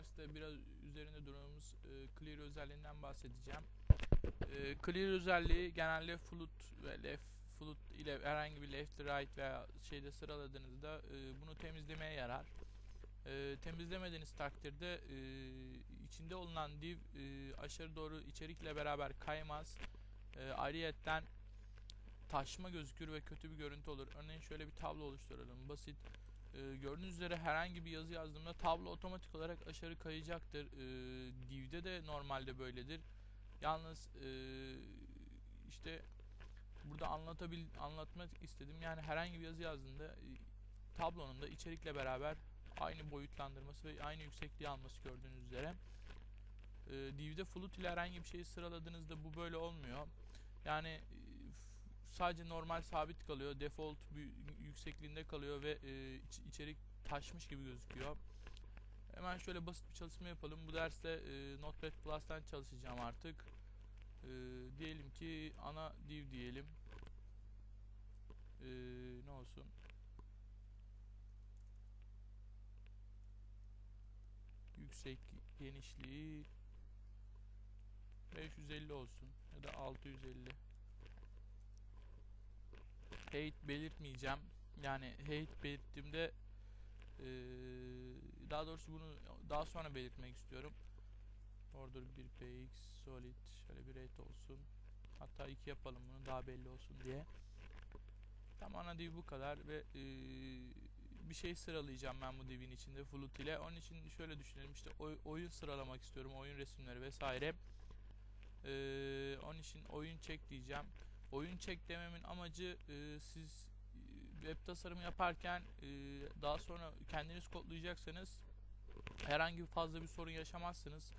derste biraz üzerinde durmamız e, clear özelliğinden bahsedeceğim. E, clear özelliği genelde float ve left float ile herhangi bir left right veya şeyde sıraladığınızda e, bunu temizlemeye yarar. E, temizlemediğiniz takdirde e, içinde olunan div e, aşağı doğru içerikle beraber kaymaz. E, ayrıyetten taşma gözükür ve kötü bir görüntü olur. Örneğin şöyle bir tablo oluşturalım. Basit. E, gördüğünüz üzere herhangi bir yazı yazdığımda tablo otomatik olarak aşağı kayacaktır. E, div'de de normalde böyledir. Yalnız e, işte burada anlatabil anlatmak istedim. Yani herhangi bir yazı yazdığında e, tablonun da içerikle beraber aynı boyutlandırması ve aynı yüksekliği alması gördüğünüz üzere. E, div'de float ile herhangi bir şeyi sıraladığınızda bu böyle olmuyor. Yani e, sadece normal sabit kalıyor. Default yüksekliğinde kalıyor ve e, iç- içerik taşmış gibi gözüküyor. Hemen şöyle basit bir çalışma yapalım. Bu derste e, Notepad Plus'tan çalışacağım artık. E, diyelim ki ana div diyelim. E, ne olsun? Yüksek genişliği 550 olsun ya da 650. Hate belirtmeyeceğim. Yani hate belirttiğimde eee, daha doğrusu bunu daha sonra belirtmek istiyorum. Order 1px solid şöyle bir rate olsun. Hatta 2 yapalım bunu daha belli olsun diye. Tam ana div bu kadar ve eee, bir şey sıralayacağım ben bu divin içinde float ile. Onun için şöyle düşünelim işte oy- oyun sıralamak istiyorum. Oyun resimleri vesaire. Eee, onun için oyun çek diyeceğim. Oyun çek dememin amacı eee, siz eee, web tasarımı yaparken eee, daha sonra kendiniz kodlayacaksanız herhangi fazla bir sorun yaşamazsınız.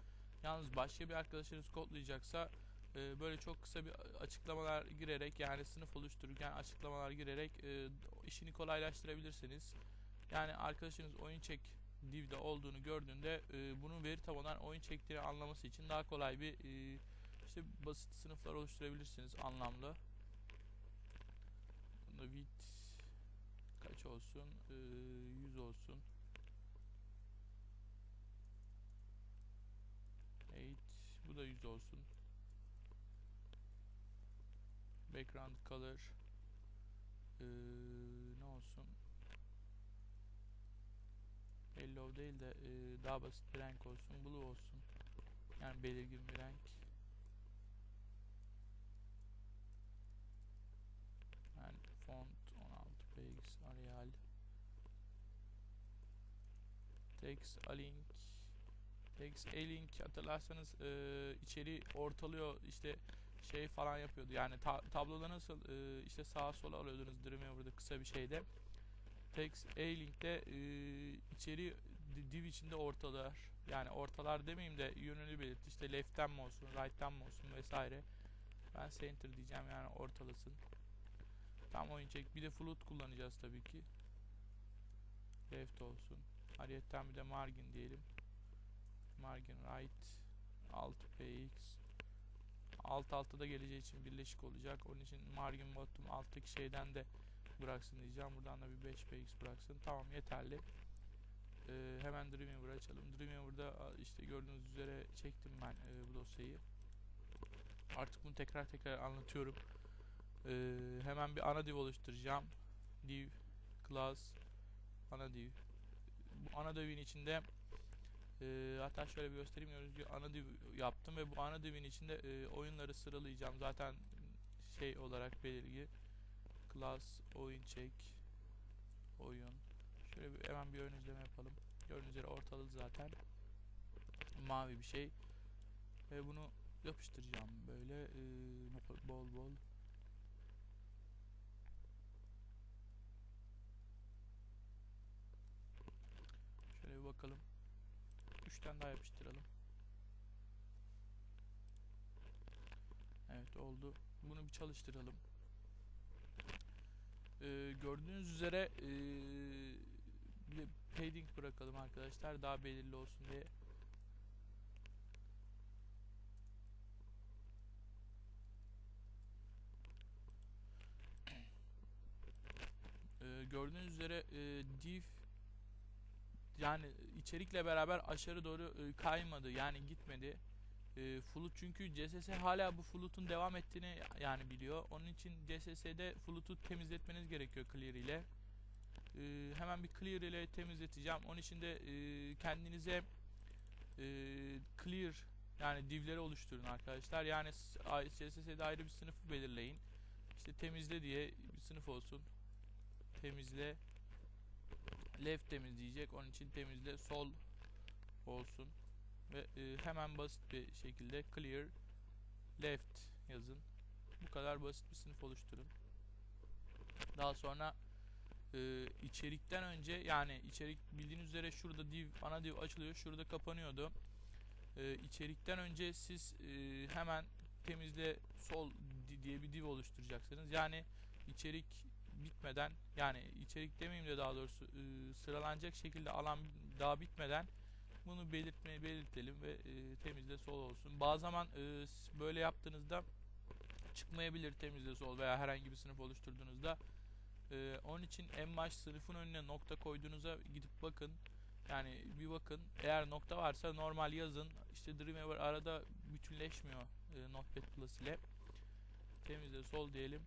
Yalnız başka bir arkadaşınız kodlayacaksa eee, böyle çok kısa bir açıklamalar girerek yani sınıf oluştururken açıklamalar girerek eee, işini kolaylaştırabilirsiniz. Yani arkadaşınız oyun çek divde olduğunu gördüğünde eee, bunun veri tabanından oyun çektiğini anlaması için daha kolay bir eee, işte basit sınıflar oluşturabilirsiniz anlamlı. Bunda width kaç olsun? Ee, 100 olsun. 8 bu da 100 olsun. Background color ee, ne olsun? Yellow değil de ee, daha basit bir renk olsun. Blue olsun. Yani belirgin bir renk. Yani font 16 px Arial text alink text alink hatırlarsanız e, içeri ortalıyor işte şey falan yapıyordu yani ta- tabloda nasıl e, işte sağa sola alıyordunuz Dreamweaver'da kısa bir şeyde text alink'te e, içeri di- div içinde ortalar yani ortalar demeyeyim de yönünü belirtti işte left'ten mi olsun right'ten mi olsun vesaire ben center diyeceğim yani ortalasın Tam oyun çek. Bir de float kullanacağız tabii ki. Left olsun. Ariyetten bir de margin diyelim. Margin right. Alt px. Alt altta da geleceği için birleşik olacak. Onun için margin bottom alttaki şeyden de bıraksın diyeceğim. Buradan da bir 5 px bıraksın. Tamam yeterli. Ee, hemen Dreamweaver açalım. Dreamweaver'da işte gördüğünüz üzere çektim ben e, bu dosyayı. Artık bunu tekrar tekrar anlatıyorum. Ee, hemen bir ana div oluşturacağım. Div, class, ana div. Bu ana divin içinde e, hatta şöyle bir göstereyim gibi ana div yaptım ve bu ana divin içinde e, oyunları sıralayacağım. Zaten şey olarak belirgi class oyun çek oyun. Şöyle bir, hemen bir ön izleme yapalım. Gördüğünüz üzere ortalığı zaten mavi bir şey. Ve bunu yapıştıracağım böyle e, bol bol. Bakalım. 3 tane daha yapıştıralım. Evet oldu. Bunu bir çalıştıralım. Ee, gördüğünüz üzere ee, bir padding bırakalım arkadaşlar daha belirli olsun diye. Ee, gördüğünüz üzere ee, div yani içerikle beraber aşağı doğru e, kaymadı yani gitmedi. E, Flut çünkü CSS hala bu Flut'un devam ettiğini yani biliyor. Onun için CSS'de Flut'u temizletmeniz gerekiyor clear ile. E, hemen bir clear ile temizleteceğim. Onun için de e, kendinize e, clear yani divleri oluşturun arkadaşlar. Yani CSS'de ayrı bir sınıfı belirleyin. İşte temizle diye bir sınıf olsun. Temizle left temizleyecek. Onun için temizle sol olsun. Ve e, hemen basit bir şekilde clear left yazın. Bu kadar basit bir sınıf oluşturun. Daha sonra e, içerikten önce yani içerik bildiğiniz üzere şurada div ana div açılıyor. Şurada kapanıyordu. E, içerikten önce siz e, hemen temizle sol di- diye bir div oluşturacaksınız. Yani içerik bitmeden yani içerik demeyeyim de daha doğrusu e, sıralanacak şekilde alan daha bitmeden bunu belirtmeyi belirtelim ve e, temizle sol olsun. Bazı zaman s- böyle yaptığınızda çıkmayabilir temizle sol veya herhangi bir sınıf oluşturduğunuzda. Onun için en baş sınıfın önüne nokta koyduğunuza gidip bakın. Yani bir bakın. Eğer nokta varsa normal yazın. İşte Dreamweaver arada bütünleşmiyor e, Notepad Plus ile. Temizle sol diyelim.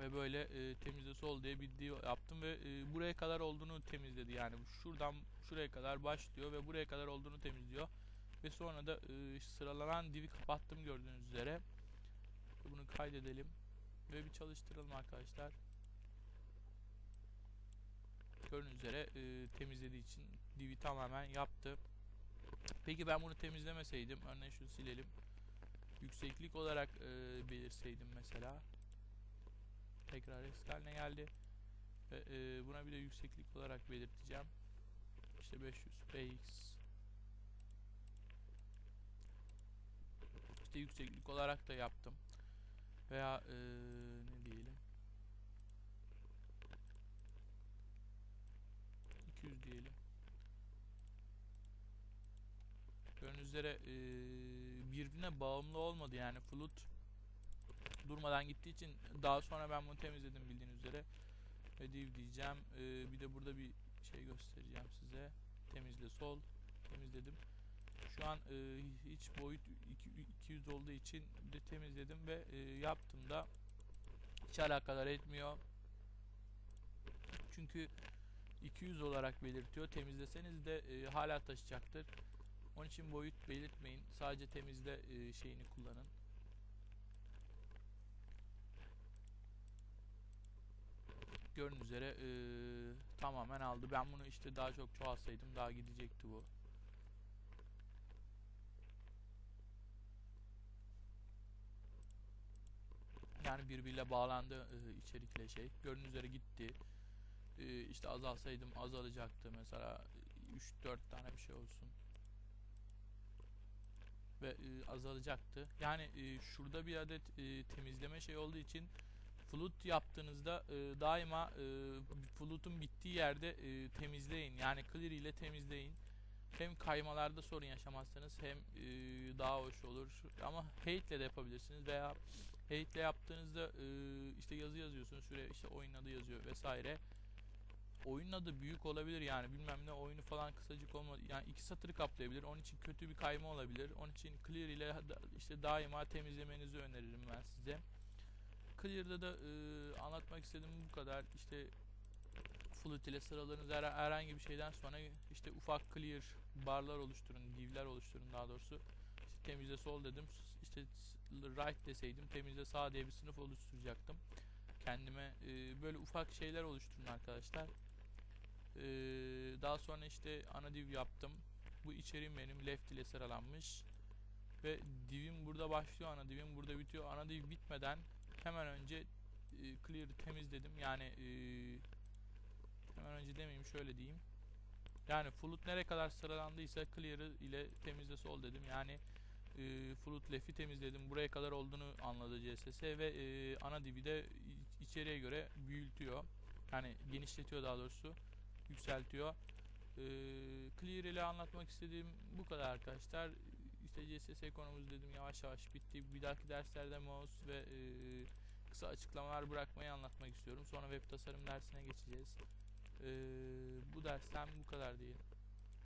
Ve böyle e, temizle sol diye bir yaptım ve e, buraya kadar olduğunu temizledi. Yani şuradan şuraya kadar başlıyor ve buraya kadar olduğunu temizliyor. Ve sonra da e, sıralanan divi kapattım gördüğünüz üzere. Bunu kaydedelim ve bir çalıştıralım arkadaşlar. Gördüğünüz üzere e, temizlediği için divi tamamen yaptı. Peki ben bunu temizlemeseydim, örneğin şunu silelim. Yükseklik olarak e, belirseydim mesela. Tekrar eski haline geldi. Ve e, buna bir de yükseklik olarak belirteceğim. İşte 500 px. İşte yükseklik olarak da yaptım. Veya e, ne diyelim? 200 diyelim. Gördüğünüz üzere e, birbirine bağımlı olmadı yani flut durmadan gittiği için daha sonra ben bunu temizledim bildiğiniz üzere. Ve div diyeceğim. Ee, bir de burada bir şey göstereceğim size. Temizle sol. Temizledim. Şu an e, hiç boyut iki- 200 olduğu için de temizledim ve e, yaptığımda hiç alakadar etmiyor. Çünkü 200 olarak belirtiyor. Temizleseniz de e, hala taşıyacaktır. Onun için boyut belirtmeyin. Sadece temizle e, şeyini kullanın gördüğünüz üzere eee, tamamen aldı. Ben bunu işte daha çok çoğalsaydım daha gidecekti bu. Yani birbiriyle bağlandı eee, içerikle şey. Gördüğünüz üzere gitti. Eee işte azalsaydım azalacaktı. Mesela 3-4 tane bir şey olsun. Ve eee, azalacaktı. Yani eee, şurada bir adet eee, temizleme şey olduğu için Flut yaptığınızda e, daima e, flutun bittiği yerde e, temizleyin. Yani clear ile temizleyin. Hem kaymalarda sorun yaşamazsınız hem e, daha hoş olur. Ama hate ile de yapabilirsiniz veya hate ile yaptığınızda e, işte yazı yazıyorsunuz. Şuraya işte oyun adı yazıyor vesaire. Oyunun adı büyük olabilir yani bilmem ne oyunu falan kısacık olmadı. Yani iki satırı kaplayabilir. Onun için kötü bir kayma olabilir. Onun için clear ile işte daima temizlemenizi öneririm ben size. Clear'da da e, anlatmak istediğim bu kadar. İşte Flut ile sıralarınız her- herhangi bir şeyden sonra işte ufak clear barlar oluşturun, divler oluşturun daha doğrusu. İşte temizle sol dedim. İşte right deseydim temizle sağ diye bir sınıf oluşturacaktım. Kendime e, böyle ufak şeyler oluşturun arkadaşlar. E, daha sonra işte ana div yaptım. Bu içeriğim benim left ile sıralanmış. Ve divim burada başlıyor, ana divim burada bitiyor. Ana div bitmeden hemen önce e, clear'ı temizledim. Yani e, hemen önce demeyeyim şöyle diyeyim. Yani flut nereye kadar sıralandıysa clear'ı ile temizle sol dedim. Yani e, flut left'i temizledim. Buraya kadar olduğunu anladı CSS ve e, ana divi de içeriye göre büyütüyor. Yani genişletiyor daha doğrusu. Yükseltiyor. E, clear ile anlatmak istediğim bu kadar arkadaşlar. İşte CSS konumuz dedim yavaş yavaş bitti. Bir dahaki derslerde mouse ve e, kısa açıklamalar bırakmayı anlatmak istiyorum. Sonra web tasarım dersine geçeceğiz. Ee, bu dersten bu kadar diyelim.